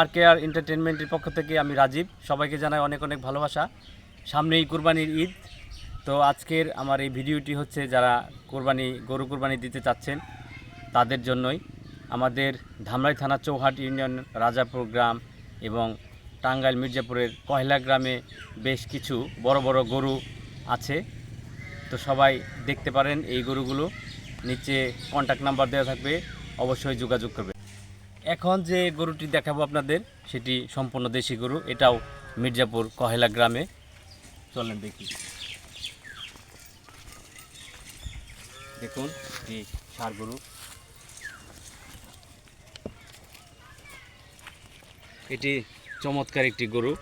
আর care এন্টারটেনমেন্টের পক্ষ থেকে আমি রাজীব। সবাইকে জানাই অনেক অনেক ভালোবাসা। সামনেই কুরবানির ঈদ। তো আজকের আমার এই ভিডিওটি হচ্ছে যারা কোরবানি, গরু কোরবানি দিতে চাচ্ছেন, তাদের জন্যই। আমাদের ধামরাই থানা চৌহাট ইউনিয়ন, রাজাপুর গ্রাম এবং টাঙ্গাইল মির্জাপুরের কয়লা গ্রামে বেশ কিছু বড় বড় গরু আছে। তো সবাই দেখতে পারেন এই গরুগুলো। নিচে কন্ট্যাক্ট নাম্বার দেওয়া থাকবে। অবশ্যই যোগাযোগ করবে এখন যে গরুটি দেখাবো আপনাদের, সেটি সম্পূর্ণ দেশি গরু। এটাও মির্জাপুর কহেলা গ্রামে। চলেন দেখি। দেখুন এই সার গরু। এটি চমৎকার একটি গরু,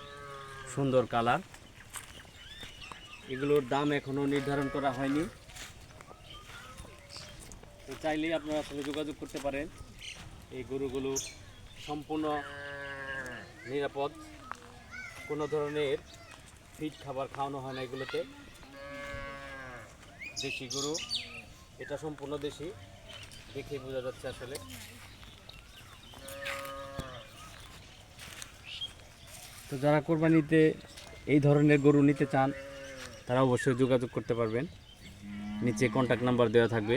সুন্দর কালার। এগুলোর দাম এখনও নির্ধারণ করা হয়নি। তো চাইলেই আপনারা আসলে যোগাযোগ করতে পারেন। এই গরুগুলো সম্পূর্ণ নিরাপদ। কোনো ধরনের ফিড খাবার খাওয়ানো হয় না এগুলোতে। দেশি গরু, এটা সম্পূর্ণ দেশি। দেখে বোঝা যাচ্ছে আসলে। তো যারা কোরবানিতে এই ধরনের গরু নিতে চান, তারা অবশ্যই যোগাযোগ করতে পারবেন। নিচে কন্ট্যাক্ট নাম্বার দেওয়া থাকবে।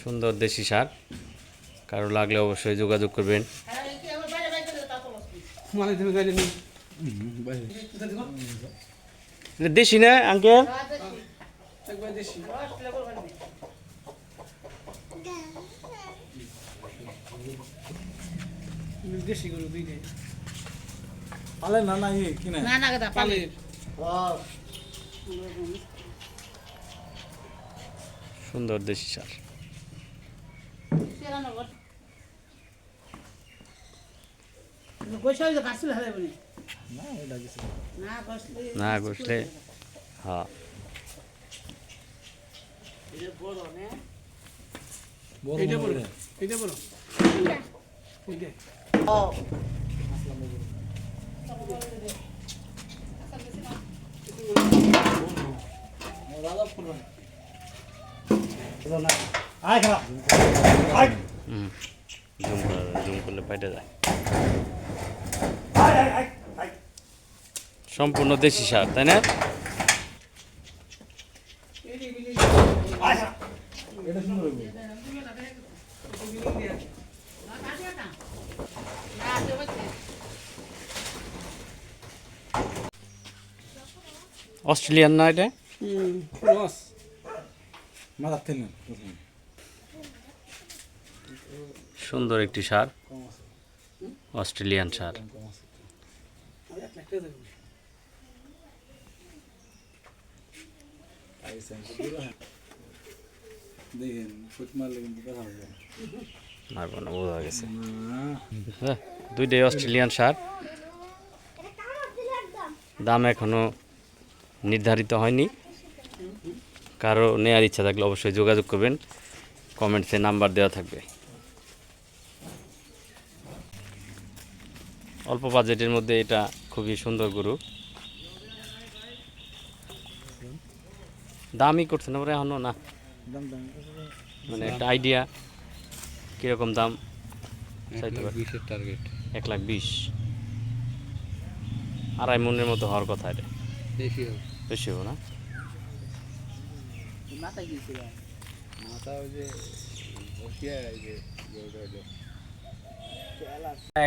সুন্দর দেশি সার। কারও লাগলে অবশ্যই যোগাযোগ করবেন। দেশি না আঙ্কেল? দেশি গরু দুইটাই। পালে না না ইয়ে কিনে না না কথা পালে। সুন্দর দেশি সার। না এটা ঘষলে হ্যাঁ বড় না? বড় এইটা জুম করে জুম করলে যায় সম্পূর্ণ দেশি সার তাই না? এটা অস্ট্রেলিয়ান না এটা? সুন্দর একটি সার। অস্ট্রেলিয়ান সার। হ্যাঁ, দুইটাই অস্ট্রেলিয়ান সার। দাম এখনও নির্ধারিত হয়নি। কারও নেওয়ার ইচ্ছা থাকলে অবশ্যই যোগাযোগ করবেন। কমেন্টসে নাম্বার দেওয়া থাকবে। অল্প বাজেটের মধ্যে এটা খুবই সুন্দর গরু। দামই করছে না ওরা এখনও না। মানে একটা আইডিয়া কীরকম দাম? টার্গেট এক লাখ বিশ। আড়াই মনের মতো হওয়ার কথা এটা। বেশি হবে। বেশি হব না মাথা গিয়েছিল মাথা ওই যে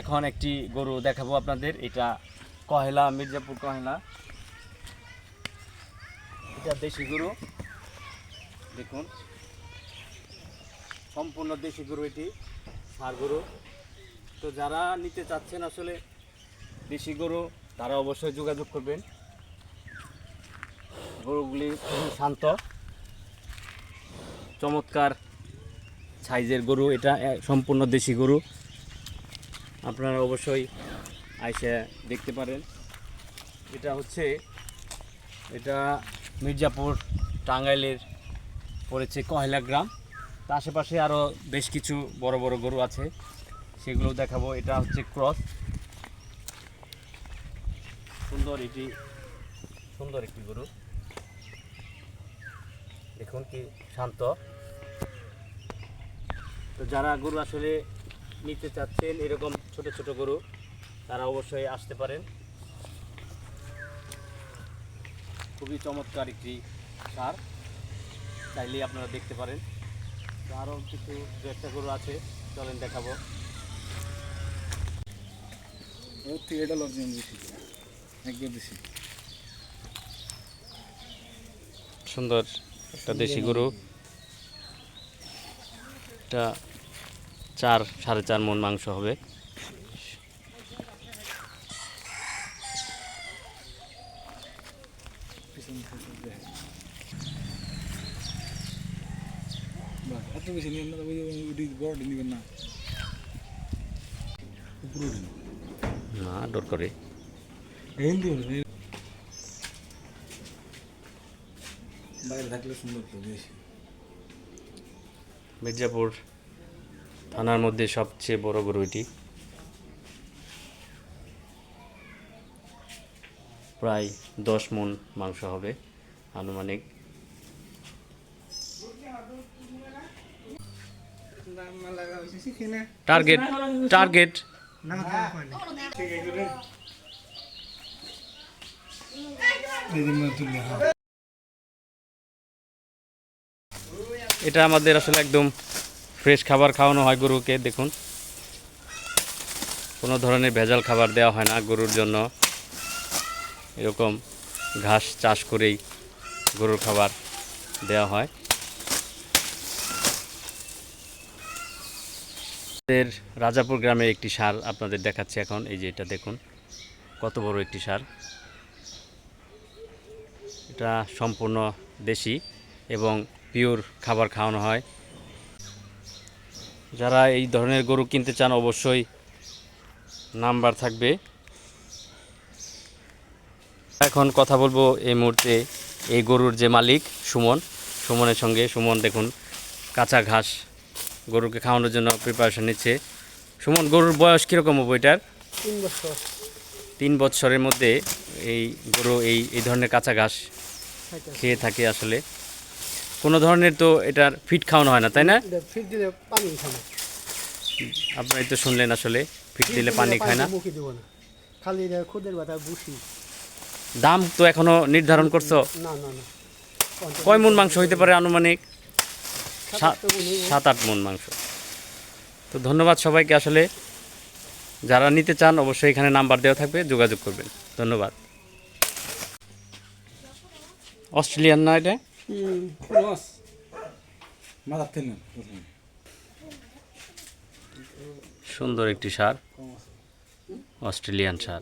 এখন একটি গরু দেখাবো আপনাদের এটা কহেলা মির্জাপুর কহেলা। এটা দেশি গরু। দেখুন সম্পূর্ণ দেশি গরু এটি ষাড় গরু। তো যারা নিতে চাচ্ছেন আসলে দেশি গরু তারা অবশ্যই যোগাযোগ করবেন। গরুগুলি শান্ত, চমৎকার সাইজের গরু। এটা সম্পূর্ণ দেশি গরু। আপনারা অবশ্যই আইসে দেখতে পারেন। এটা হচ্ছে, এটা মির্জাপুর টাঙ্গাইলের পড়েছে কয়লা গ্রাম। তার আশেপাশে আরও বেশ কিছু বড় বড় গরু আছে। সেগুলো দেখাবো। এটা হচ্ছে ক্রস। সুন্দর, এটি সুন্দর একটি গরু। দেখুন কি শান্ত। তো যারা গরু আসলে নিতে চাচ্ছেন এরকম ছোট ছোট গরু তারা অবশ্যই আসতে পারেন। খুবই চমৎকার একটি সার চাইলেই আপনারা দেখতে পারেন। তো আরও কিছু দু একটা গরু আছে চলেন দেখাবো। এটা একবার সুন্দর। একটা দেশি গরু। এটা চার সাড়ে চার মন মাংস হবে। না ওই ওই বড় নিবেন না উপরে দিন না ডর করে এই দিন বাইরে থাকলে সুন্দর তো বেশি। মির্জাপুর থানার মধ্যে সবচেয়ে বড় গরু এটি। প্রায় দশ মন মাংস হবে আনুমানিক। Target target. এই এটা আমাদের আসলে একদম ফ্রেশ খাবার খাওয়ানো হয় গরুকে, দেখুন। কোনো ধরনের ভেজাল খাবার দেওয়া হয় না গরুর জন্য। এরকম ঘাস চাষ করেই গরুর খাবার দেওয়া হয়। আমাদের রাজাপুর গ্রামে একটি সার আপনাদের দেখাচ্ছি এখন, এই যে এটা দেখুন, কত বড় একটি সার। এটা সম্পূর্ণ দেশি এবং পিওর খাবার খাওয়ানো হয়। যারা এই ধরনের গরু কিনতে চান অবশ্যই নাম্বার থাকবে। এখন কথা বলব এই মুহূর্তে এই গরুর যে মালিক সুমন। সুমনের সঙ্গে সুমন দেখুন কাঁচা ঘাস গরুকে খাওয়ানোর জন্য প্রিপারেশন নিচ্ছে। সুমন গরুর বয়স কীরকম হবে এটার? তিন বছর। তিন বৎসরের মধ্যে এই গরু এই এই ধরনের কাঁচা ঘাস খেয়ে থাকে আসলে। কোনো ধরনের তো এটার ফিট খাওয়ানো হয় না তাই না? ফিট দিলে পানি খাবে আপনারা তো শুনলেন আসলে ফিট দিলে পানি খায় না। খালি খুদের বাতা বুসি দাম তো এখনও নির্ধারণ করছ? না না না। কয় মন মাংস হইতে পারে আনুমানিক? সাত আট মন মাংস। তো ধন্যবাদ সবাইকে আসলে। যারা নিতে চান অবশ্যই এখানে নাম্বার দেওয়া থাকবে যোগাযোগ করবেন। ধন্যবাদ। অস্ট্রেলিয়ান না এটা? মাথার প্রথমে সুন্দর একটি সার। অস্ট্রেলিয়ান সার।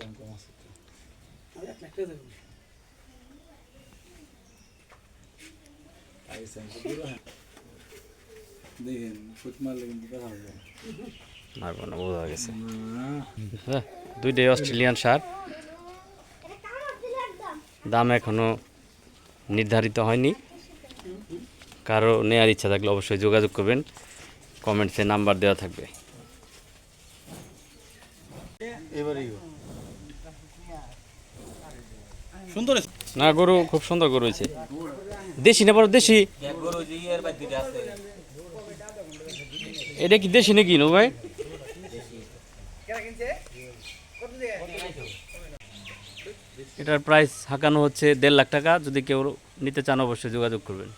মারবো না বোঝা গেছে। হ্যাঁ দুইটাই অস্ট্রেলিয়ান সার। দাম এখনও নির্ধারিত হয়নি। কারও নেওয়ার ইচ্ছা থাকলে অবশ্যই যোগাযোগ করবেন। কমেন্টসে নাম্বার দেওয়া থাকবে। সুন্দর না গরু খুব সুন্দর গরু হয়েছে। দেশি না বড় দেশি? এটা কি দেশি নাকি নো ভাই? এটার প্রাইস হাঁকানো হচ্ছে দেড় লাখ টাকা। যদি কেউ নিতে চান অবশ্যই যোগাযোগ করবেন।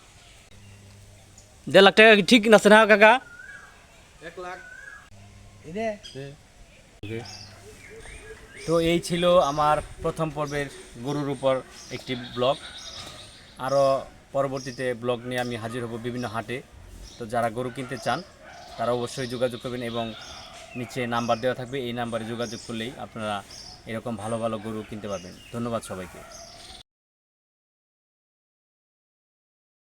দেড় লাখ টাকা ঠিক আছে না কাকা? তো এই ছিল আমার প্রথম পর্বের গরুর উপর একটি ব্লগ। আরও পরবর্তীতে ব্লগ নিয়ে আমি হাজির হব বিভিন্ন হাটে। তো যারা গরু কিনতে চান তারা অবশ্যই যোগাযোগ করবেন এবং নিচে নাম্বার দেওয়া থাকবে। এই নাম্বারে যোগাযোগ করলেই আপনারা এরকম ভালো ভালো গরু কিনতে পারবেন। ধন্যবাদ সবাইকে।